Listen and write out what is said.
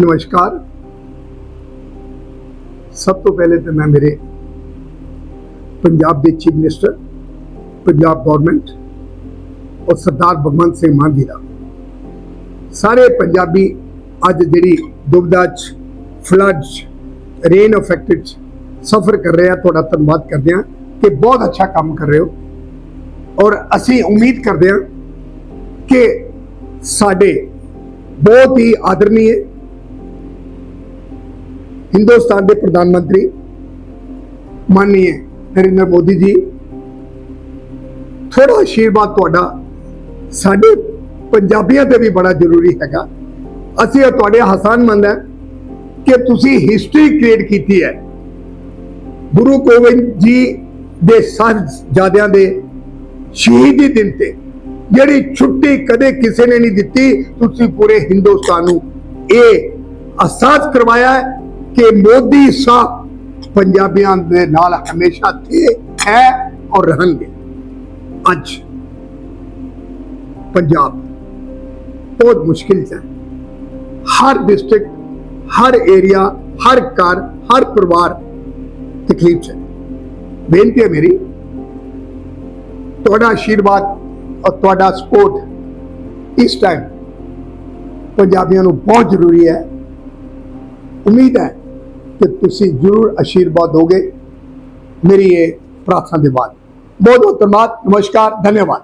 ਨਮਸਕਾਰ। ਸਭ ਤੋਂ ਪਹਿਲੇ ਤਾਂ ਮੈਂ ਮੇਰੇ ਪੰਜਾਬ ਦੇ ਚੀਫ ਮਿਨਿਸਟਰ, ਪੰਜਾਬ ਗਵਰਨਮੈਂਟ ਔਰ ਸਰਦਾਰ ਭਗਵੰਤ ਸਿੰਘ ਮਾਨ ਜੀ ਦਾ। ਸਾਰੇ ਪੰਜਾਬੀ ਅੱਜ ਜਿਹੜੀ ਦੁਬਦਾ ਚ ਫਲੱਡ ਰੇਨ ਅਫੈਕਟਡ ਸਫਰ ਕਰ ਰਹੇ ਆ, ਤੁਹਾਡਾ ਧੰਨਵਾਦ ਕਰਦੇ ਆ ਕਿ ਬਹੁਤ ਅੱਛਾ ਕੰਮ ਕਰ ਰਹੇ ਹੋ। ਔਰ ਅਸੀਂ ਉਮੀਦ ਕਰਦੇ ਹਾਂ ਕਿ ਸਾਡੇ ਬਹੁਤ ਹੀ ਆਦਰਨੀਏ ਹਿੰਦੁਸਤਾਨ ਦੇ ਪ੍ਰਧਾਨ ਮੰਤਰੀ ਮਾਨਨੀय ਨਰਿੰਦਰ ਮੋਦੀ ਜੀ ਥੋੜਾ ਆਸ਼ੀਰਵਾਦ ਤੁਹਾਡਾ ਸਾਡੇ ਪੰਜਾਬੀਆਂ ਤੇ ਵੀ ਬੜਾ ਜ਼ਰੂਰੀ ਹੈਗਾ। ਅਸੀਂ ਇਹ ਤੁਹਾਡੇ ਹਸਾਨਮੰਦ ਹੈ ਕਿ ਤੁਸੀਂ ਹਿਸਟਰੀ ਕ੍ਰੀਏਟ ਕੀਤੀ ਹੈ। ਗੁਰੂ ਗੋਬਿੰਦ ਜੀ ਦੇ ਸਾਹਿਬਜ਼ਾਦਿਆਂ ਦੇ ਸ਼ਹੀਦੀ ਦਿਨ ਤੇ ਜਿਹੜੀ ਛੁੱਟੀ ਕਦੇ ਕਿਸੇ ਨੇ ਨਹੀਂ ਦਿੱਤੀ, ਤੁਸੀਂ ਪੂਰੇ ਹਿੰਦੁਸਤਾਨ ਨੂੰ ਇਹ ਅਹਿਸਾਸ ਕਰਵਾਇਆ ਕਿ ਮੋਦੀ ਸਾਹਿਬ ਪੰਜਾਬੀਆਂ ਦੇ ਨਾਲ ਹਮੇਸ਼ਾ ਥੇ ਹੈ ਔਰ ਰਹਿਣਗੇ। ਅੱਜ ਪੰਜਾਬ ਬਹੁਤ ਮੁਸ਼ਕਿਲ ਹੈ। ਹਰ ਡਿਸਟ੍ਰਿਕਟ ਹਰ ਏਰੀਆ ਹਰ ਘਰ, ਹਰ ਪਰਿਵਾਰ ਤਕਲੀਫ 'ਚ ਹੈ। ਬੇਨਤੀ ਹੈ ਮੇਰੀ, ਤੁਹਾਡਾ ਆਸ਼ੀਰਵਾਦ ਔਰ ਤੁਹਾਡਾ ਸਪੋਰਟ ਇਸ ਟਾਈਮ ਪੰਜਾਬੀਆਂ ਨੂੰ ਬਹੁਤ ਜ਼ਰੂਰੀ ਹੈ। ਉਮੀਦ ਹੈ ਕਿ ਤੁਸੀਂ ਜ਼ਰੂਰ ਆਸ਼ੀਰਵਾਦ ਦੋਗੇ ਮੇਰੀ ਇਹ ਪ੍ਰਾਰਥਨਾ ਦੇ ਬਾਅਦ। ਬਹੁਤ ਬਹੁਤ ਧੰਨਵਾਦ। ਨਮਸਕਾਰ। ਧੰਨਵਾਦ।